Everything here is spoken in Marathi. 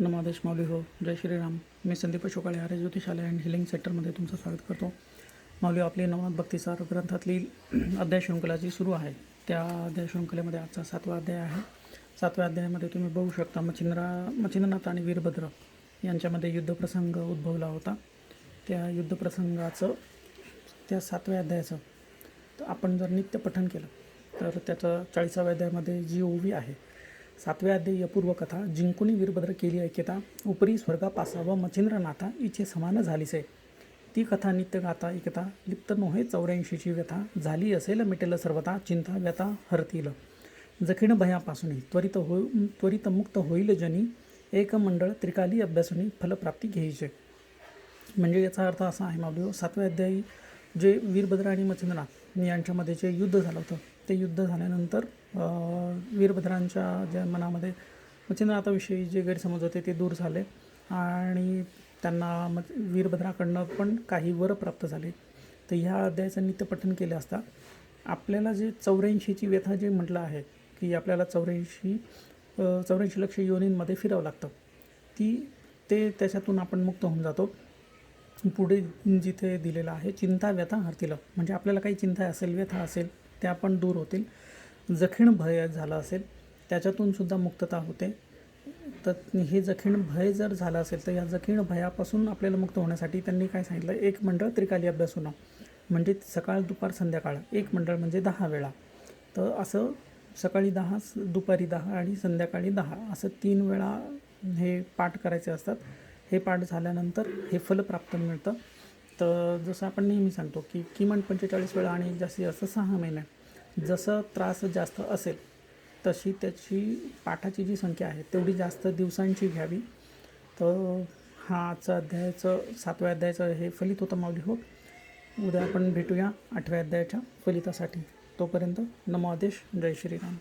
नमादेश माऊली हो. जय श्रीराम. मी संदीप शोकाळे आर्य ज्योतिषालय अँड हिलिंग सेंटरमध्ये तुमचं स्वागत करतो. माऊली आपली नवनाथ भक्तिसार ग्रंथातली अध्याय शृंखला जी सुरू आहे. त्या अध्याय शृंखलेमध्ये आजचा सातवा अध्याय आहे. सातव्या अध्यायामध्ये तुम्ही बघू शकता मच्छिंद्रा मच्छिंद्रनाथ आणि वीरभद्र यांच्यामध्ये युद्धप्रसंग उद्भवला होता. त्या युद्धप्रसंगाचं त्या सातव्या अध्यायाचं तर आपण जर नित्य पठण केलं तर त्याचं चाळीसाव्या अध्यायामध्ये जी ओवी आहे सातव्या अध्याय पूर्वकथा जिंकुनी वीरभद्र केली ऐक्यता उपरी स्वर्गापासा व मच्छिंद्रनाथा इचे समान झालीसे ती कथा नित्य गाता ऐकता लिप्त नोहे चौऱ्याऐंशीची व्यथा झाली असेल मिटेल सर्वता चिंता व्यथा हरतील. जखीण भयापासून त्वरित हो त्वरित मुक्त होईल जनी एक मंडळ त्रिकाली अभ्यासुनी फलप्राप्ती घ्यायचे. म्हणजे याचा अर्थ असा आहे माऊली सातव्या अध्यायी जे वीरभद्र आणि मच्छिंद्रनाथ यांच्यामध्ये जे युद्ध झालं होतं ते युद्ध झाल्यानंतर वीरभद्रांच्या ज्या मनामध्ये मच्छिंद्रनाथाविषयी जे गैरसमज होते ते दूर झाले आणि त्यांना म वीरभद्राकडनं पण काही वर प्राप्त झाले. तर ह्या अध्यायाचं नित्यपठन केलं असता आपल्याला जे चौऱ्याऐंशीची व्यथा जे म्हटलं आहे की आपल्याला चौऱ्याऐंशी चौऱ्याऐंशी लक्ष योनींमध्ये फिरावं लागतं ती ते त्याच्यातून आपण मुक्त होऊन जातो. पुढे जिथे दिलेलं आहे चिंता व्यथा हरतील म्हणजे आपल्याला काही चिंता असेल व्यथा असेल त्या पण दूर होतील. जखीण भय झालं असेल त्याच्यातून सुद्धा मुक्तता होते. तर हे जखीण भय जर झालं असेल तर या जखीण भयापासून आपल्याला मुक्त होण्यासाठी त्यांनी काय सांगितलं? एक मंडळ त्रिकाली अभ्यास होणं. म्हणजे सकाळ दुपार संध्याकाळ. एक मंडळ म्हणजे दहा वेळा. तर असं सकाळी दहा स- दुपारी दहा आणि संध्याकाळी दहा असं तीन वेळा हे पाठ करायचे असतात. हे पाठ झाल्यानंतर हे फल प्राप्त मिळतं. तर जसं आपण नेहमी सांगतो की किमान पंचेचाळीस वेळा आणि जास्तीत जास्त सहा महिने जसं त्रास जास्त असेल तशी त्याची पाठाची जी संख्या आहे तेवढी जास्त दिवसांची घ्यावी. तर हा आजचा अध्यायाचं सातव्या अध्यायाचं हे फलित होतं माऊली हो. उद्या आपण भेटूया आठव्या अध्यायाच्या फलितासाठी. तोपर्यंत नमो आदेश. जय श्रीराम.